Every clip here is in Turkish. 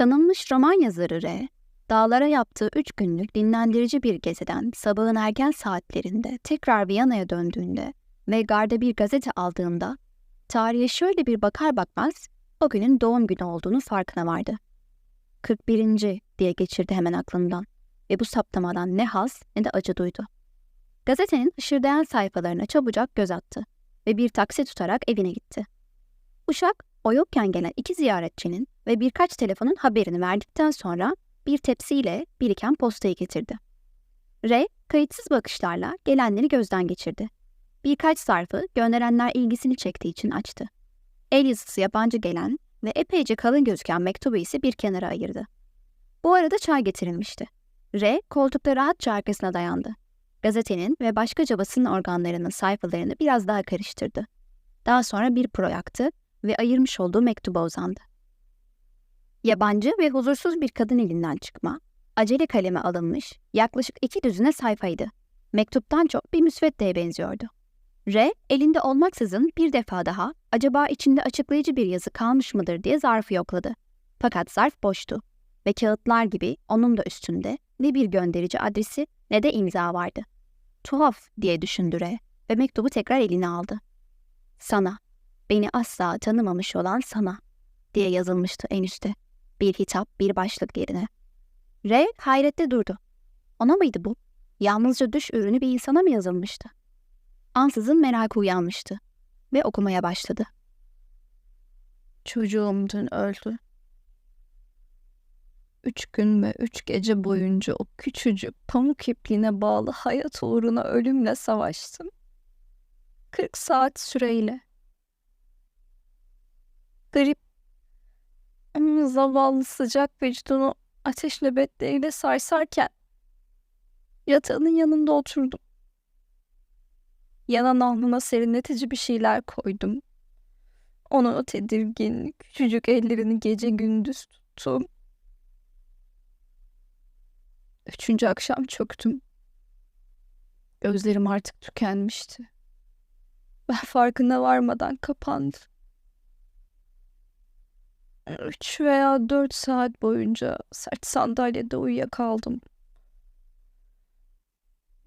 Tanınmış roman yazarı R, dağlara yaptığı üç günlük dinlendirici bir geziden sabahın erken saatlerinde tekrar Viyana'ya döndüğünde ve garda bir gazete aldığında tarihe şöyle bir bakar bakmaz o günün doğum günü olduğunu farkına vardı. 41. diye geçirdi hemen aklından ve bu saptamadan ne haz ne de acı duydu. Gazetenin ışırdayan sayfalarına çabucak göz attı ve bir taksi tutarak evine gitti. Uşak, o yokken gelen iki ziyaretçinin ve birkaç telefonun haberini verdikten sonra bir tepsiyle biriken postayı getirdi. Ray, kayıtsız bakışlarla gelenleri gözden geçirdi. Birkaç zarfı gönderenler ilgisini çektiği için açtı. El yazısı yabancı gelen ve epeyce kalın gözüken mektubu ise bir kenara ayırdı. Bu arada çay getirilmişti. R, koltukta rahatça arkasına dayandı. Gazetenin ve başkaca basın organlarının sayfalarını biraz daha karıştırdı. Daha sonra bir pro yaktı ve ayırmış olduğu mektuba uzandı. Yabancı ve huzursuz bir kadın elinden çıkma, acele kaleme alınmış, yaklaşık iki düzine sayfaydı. Mektuptan çok bir müsveddeye benziyordu. R, elinde olmaksızın bir defa daha acaba içinde açıklayıcı bir yazı kalmış mıdır diye zarfı yokladı. Fakat zarf boştu ve kağıtlar gibi onun da üstünde ne bir gönderici adresi ne de imza vardı. Tuhaf diye düşündü R ve mektubu tekrar eline aldı. Sana, beni asla tanımamış olan sana diye yazılmıştı en üstte. Bir hitap, bir başlık yerine. R hayrette durdu. Ona mıydı bu? Yalnızca düş ürünü bir insana mı yazılmıştı? Ansızın merakı uyanmıştı ve okumaya başladı. Çocuğum dün öldü. Üç gün ve üç gece boyunca o küçücük pamuk ipliğine bağlı hayat uğruna ölümle savaştım. Kırk saat süreyle. Garip zavallı sıcak vücudunu ateş nöbetleriyle sarsarken yatağının yanında oturdum. Yanan alnına serinletici bir şeyler koydum. Onun o tedirgin, küçücük ellerini gece gündüz tuttum. Üçüncü akşam çöktüm. Gözlerim artık tükenmişti. Ben farkına varmadan kapandı. Üç veya dört saat boyunca sert sandalyede uyuyakaldım.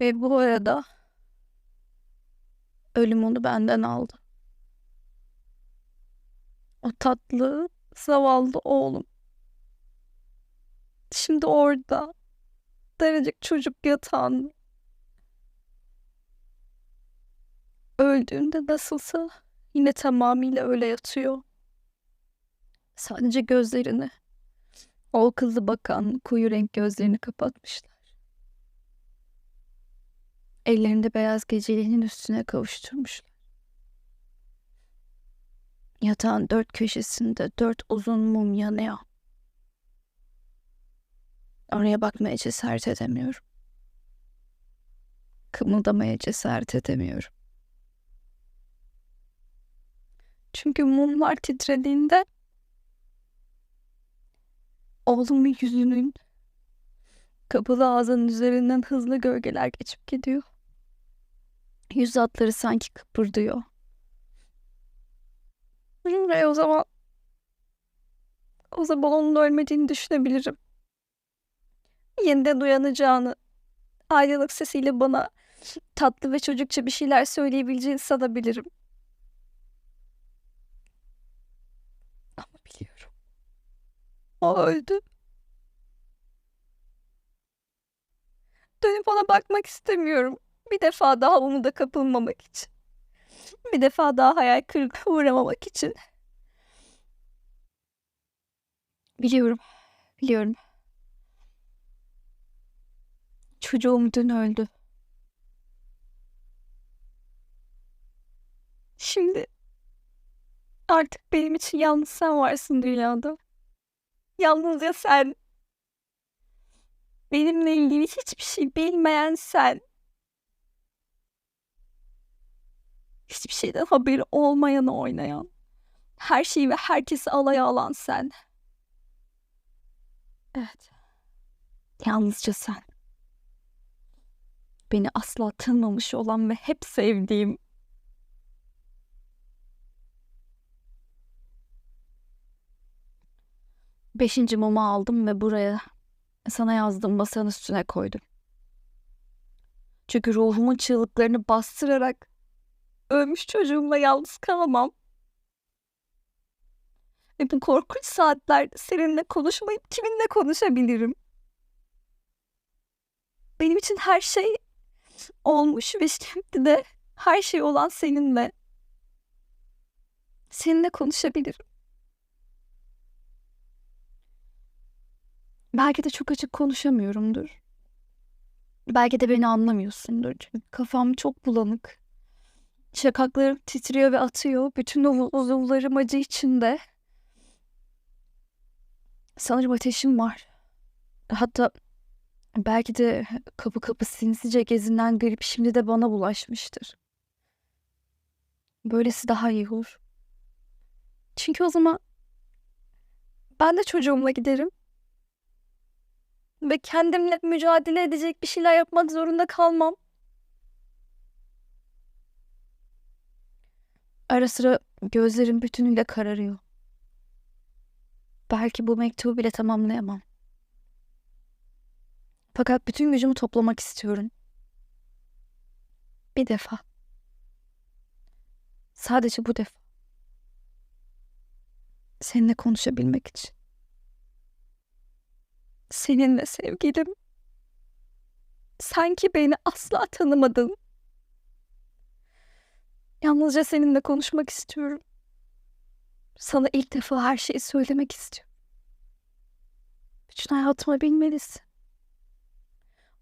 Ve bu arada ölüm onu benden aldı. O tatlı, zavallı oğlum. Şimdi orada, daracık çocuk yatağında. Öldüğünde nasılsa yine tamamıyla öyle yatıyor. Sadece gözlerini, o kızı bakan koyu renk gözlerini kapatmışlar. Ellerinde beyaz geceliğinin üstüne kavuşturmuşlar. Yatağın dört köşesinde dört uzun mum yanıyor. Oraya bakmaya cesaret edemiyorum. Kımıldamaya cesaret edemiyorum. Çünkü mumlar titrediğinde oğlumun yüzünün kapalı ağzının üzerinden hızlı gölgeler geçip gidiyor. Yüz hatları sanki kıpırdıyor. Ve o zaman o zaman onun ölmediğini düşünebilirim. Yeniden uyanacağını, ayrılık sesiyle bana tatlı ve çocukça bir şeyler söyleyebileceğini sanabilirim. Ama biliyorum. O öldü. Dönüp ona bakmak istemiyorum. Bir defa daha umuda kapılmamak için. Bir defa daha hayal kırıklığı uğramamak için. Biliyorum. Biliyorum. Çocuğum dün öldü. Şimdi artık benim için yalnız sen varsın dünyada. Yalnızca sen. Benimle ilgili hiçbir şey bilmeyen sen. Hiçbir şeyden haberi olmayanı oynayan. Her şeyi ve herkesi alaya alan sen. Evet. Yalnızca sen. Beni asla tanımamış olan ve hep sevdiğim. Beşinci mumu aldım ve buraya sana yazdığım masanın üstüne koydum. Çünkü ruhumun çığlıklarını bastırarak ölmüş çocuğumla yalnız kalamam. Ve bu korkunç saatlerde seninle konuşmayıp kiminle konuşabilirim? Benim için her şey olmuş ve şimdi de her şey olan seninle. Seninle konuşabilirim. Belki de çok açık konuşamıyorumdur. Belki de beni anlamıyorsundur. Çünkü kafam çok bulanık. Şakaklarım titriyor ve atıyor. Bütün o uzuvlarım acı içinde. Sanırım ateşim var. Hatta belki de kapı kapı sinsice gezinen grip şimdi de bana bulaşmıştır. Böylesi daha iyi olur. Çünkü o zaman ben de çocuğumla giderim. Ve kendimle mücadele edecek bir şeyler yapmak zorunda kalmam. Ara sıra gözlerim bütünüyle kararıyor. Belki bu mektubu bile tamamlayamam. Fakat bütün gücümü toplamak istiyorum. Bir defa. Sadece bu defa. Seninle konuşabilmek için. Seninle sevgilim. Sanki beni asla tanımadın. Yalnızca seninle konuşmak istiyorum. Sana ilk defa her şeyi söylemek istiyorum. Bütün hayatımı bilmelisin.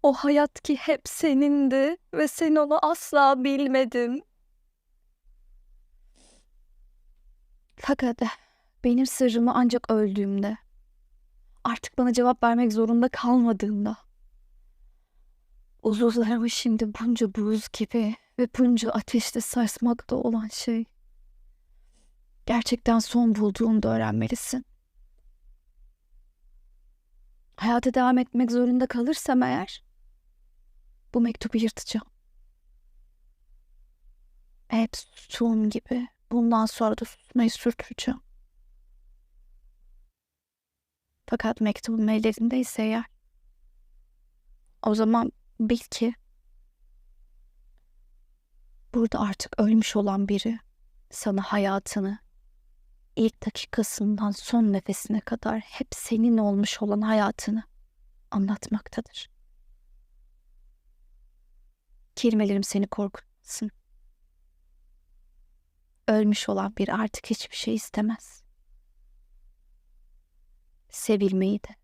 O hayat ki hep senindi ve sen onu asla bilmedin. Fakat benim sırrımı ancak öldüğümde, artık bana cevap vermek zorunda kalmadığında, uzuvlarımı şimdi bunca buz gibi ve bunca ateşte sarsmakta olan şey, gerçekten son bulduğunda öğrenmelisin. Hayata devam etmek zorunda kalırsam eğer, bu mektubu yırtacağım. Hep sustuğum gibi bundan sonra da susmayı sürdüreceğim. Fakat mektubum ellerindeyse eğer, o zaman bil ki burada artık ölmüş olan biri sana hayatını ilk dakikasından son nefesine kadar hep senin olmuş olan hayatını anlatmaktadır. Kelimelerim seni korkutmasın. Ölmüş olan biri artık hiçbir şey istemez. Sevilmeyi de,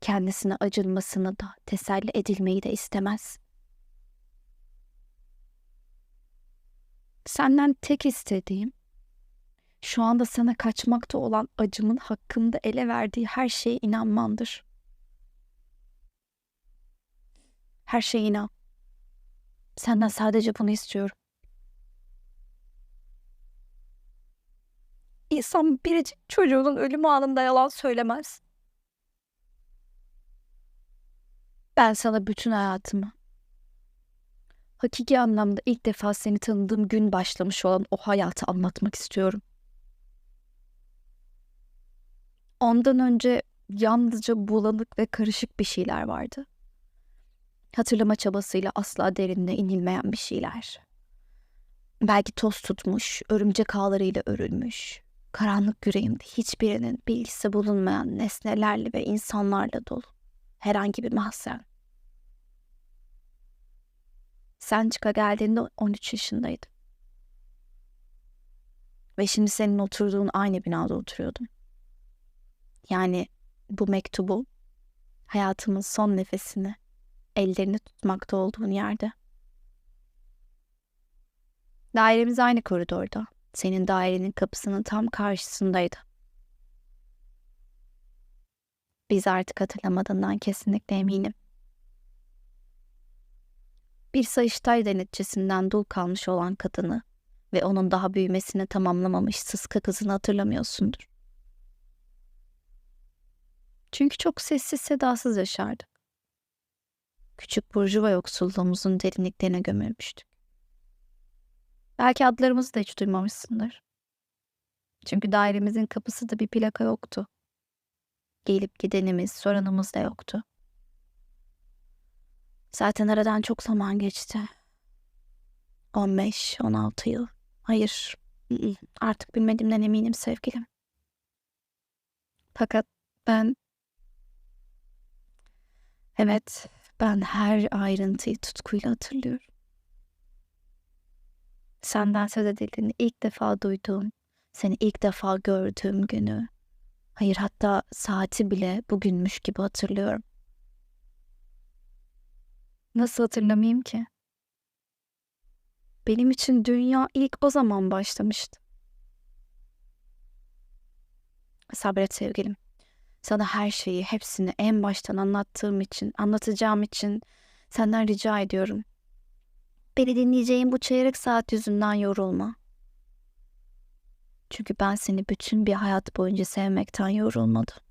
kendisine acınmasını da, teselli edilmeyi de istemez. Senden tek istediğim şu anda sana kaçmakta olan acımın hakkında ele verdiği her şeye inanmandır. Her şeye inan. Senden sadece bunu istiyorum. İnsan biricik çocuğunun ölümü anında yalan söylemez. Ben sana bütün hayatımı, hakiki anlamda ilk defa seni tanıdığım gün başlamış olan o hayatı anlatmak istiyorum. Ondan önce yalnızca bulanık ve karışık bir şeyler vardı. Hatırlama çabasıyla asla derinine inilmeyen bir şeyler. Belki toz tutmuş, örümcek ağlarıyla örülmüş, karanlık yüreğimde hiçbirinin bilgisi bulunmayan nesnelerle ve insanlarla dolu. Herhangi bir mahzen. Sen çıka geldiğinde 13 yaşındaydım. Ve şimdi senin oturduğun aynı binada oturuyordum. Yani bu mektubu hayatımın son nefesini ellerini tutmakta olduğun yerde. Dairemiz aynı koridorda. Senin dairenin kapısının tam karşısındaydı. Biz artık hatırlamadığından kesinlikle eminim. Bir Sayıştay denetçisinden dul kalmış olan kadını ve onun daha büyümesini tamamlamamış sıska kızını hatırlamıyorsundur. Çünkü çok sessiz sedasız yaşardık. Küçük burjuva yoksulluğumuzun derinliklerine gömülmüştük. Belki adlarımızı da hiç duymamışsındır. Çünkü dairemizin kapısı da bir plaka yoktu. Gelip gidenimiz, soranımız da yoktu. Zaten aradan çok zaman geçti. 15, 16 yıl. Hayır, ı-ı, artık bilmediğimden eminim sevgilim. Fakat ben... Evet, ben her ayrıntıyı tutkuyla hatırlıyorum. Senden söz edildiğini ilk defa duyduğum, seni ilk defa gördüğüm günü, hayır hatta saati bile bugünmüş gibi hatırlıyorum. Nasıl hatırlamayayım ki? Benim için dünya ilk o zaman başlamıştı. Sabret sevgilim. Sana her şeyi, hepsini en baştan anlattığım için, anlatacağım için senden rica ediyorum. Beni dinleyeceğin bu çeyrek saat yüzünden yorulma. Çünkü ben seni bütün bir hayat boyunca sevmekten yorulmadım.